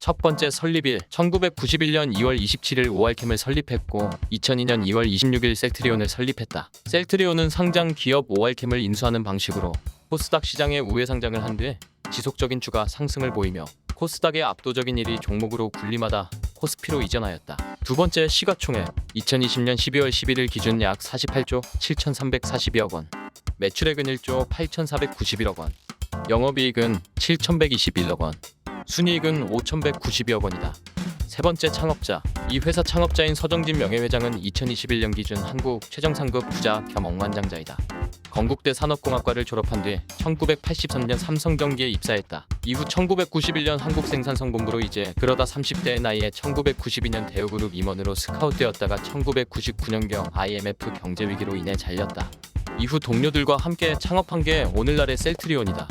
첫 번째 설립일. 1991년 2월 27일 오알캠을 설립했고 2002년 2월 26일 셀트리온을 설립했다. 셀트리온은 상장 기업 오알캠을 인수하는 방식으로 코스닥 시장에 우회 상장을 한 뒤에 지속적인 주가 상승을 보이며 코스닥의 압도적인 1위 종목으로 군림하다 코스피로 이전하였다. 두 번째 시가총액. 2020년 12월 11일 기준 약 48조 7,342억 원. 매출액은 1조 8,491억 원. 영업이익은 7,121억 원 순이익은 5,192억 원이다. 세 번째 창업자 이 회사 창업자인 서정진 명예회장은 2021년 기준 한국 최정 상급 부자 겸 억만장자이다. 건국대 산업공학과를 졸업한 뒤 1983년 삼성전기에 입사했다. 이후 1991년 한국생산성본부로 이제 그러다 30대의 나이에 1992년 대우그룹 임원으로 스카웃되었다가 1999년경 IMF 경제위기로 인해 잘렸다. 이후 동료들과 함께 창업한 게 오늘날의 셀트리온이다.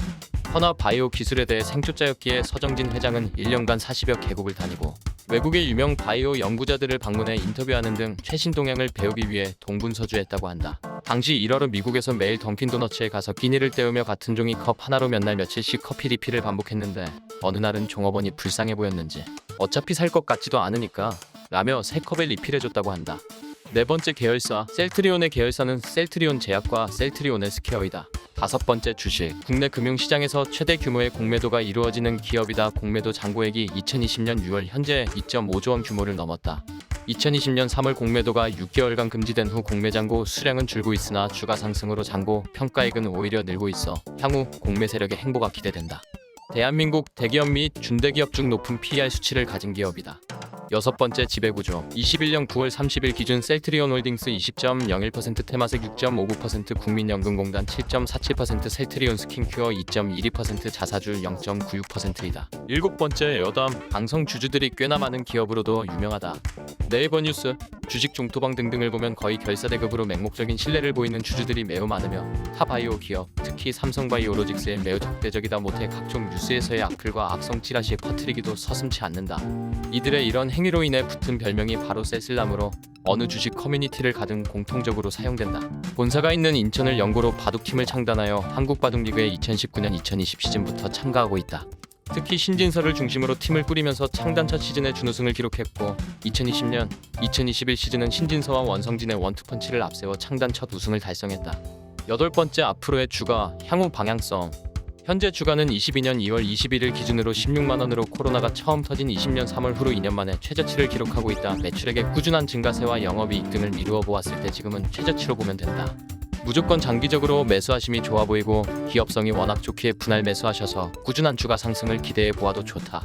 허나 바이오 기술에 대해 생초자였기에 서정진 회장은 1년간 40여 개국을 다니고 외국의 유명 바이오 연구자들을 방문해 인터뷰하는 등 최신 동향을 배우기 위해 동분서주했다고 한다. 당시 1월은 미국에서 매일 던킨 도너츠에 가서 끼니를 때우며 같은 종이 컵 하나로 몇 날 며칠씩 커피 리필을 반복했는데 어느 날은 종업원이 불쌍해 보였는지 어차피 살 것 같지도 않으니까 라며 세 컵에 리필해줬다고 한다. 네 번째 계열사 셀트리온의 계열사는 셀트리온 제약과 셀트리온 헬스케어이다. 다섯 번째 주식 국내 금융시장에서 최대 규모의 공매도가 이루어지는 기업이다. 공매도 잔고액이 2020년 6월 현재 2.5조 원 규모를 넘었다. 2020년 3월 공매도가 6개월간 금지된 후 공매 잔고 수량은 줄고 있으나 주가 상승으로 잔고 평가액은 오히려 늘고 있어 향후 공매 세력의 행보가 기대된다. 대한민국 대기업 및 준대기업 중 높은 PER 수치를 가진 기업이다. 여섯 번째 지배구조 21년 9월 30일 기준 셀트리온 홀딩스 20.01% 테마색 6.59% 국민연금공단 7.47% 셀트리온 스킨큐어 2.12% 자사주 0.96%이다. 일곱 번째 여담 방송 주주들이 꽤나 많은 기업으로도 유명하다. 네이버 뉴스 주식 중토방 등등을 보면 거의 결사대급으로 맹목적인 신뢰를 보이는 주주들이 매우 많으며 타바이오 기업 특히 삼성바이오로직스에 매우 적대적이다 못해 각종 뉴스에서의 악플과 악성 찌라시에 퍼뜨리기도 서슴치 않는다. 이들의 이런 행위로 인해 붙은 별명이 바로 세슬람으로 어느 주식 커뮤니티를 가든 공통적으로 사용된다. 본사가 있는 인천을 연고로 바둑팀을 창단하여 한국바둑리그에 2019년 2020 시즌부터 참가하고 있다. 특히 신진서를 중심으로 팀을 꾸리면서 창단 첫 시즌에 준우승을 기록했고 2020년 2021 시즌은 신진서와 원성진의 원투펀치를 앞세워 창단 첫 우승을 달성했다. 여덟 번째 앞으로의 주가 향후 방향성 현재 주가는 22년 2월 21일 기준으로 16만 원으로 코로나가 처음 터진 20년 3월 후로 2년 만에 최저치를 기록하고 있다. 매출액의 꾸준한 증가세와 영업이익 등을 미루어 보았을 때 지금은 최저치로 보면 된다. 무조건 장기적으로 매수하심이 좋아 보이고 기업성이 워낙 좋기에 분할 매수하셔서 꾸준한 주가 상승을 기대해 보아도 좋다.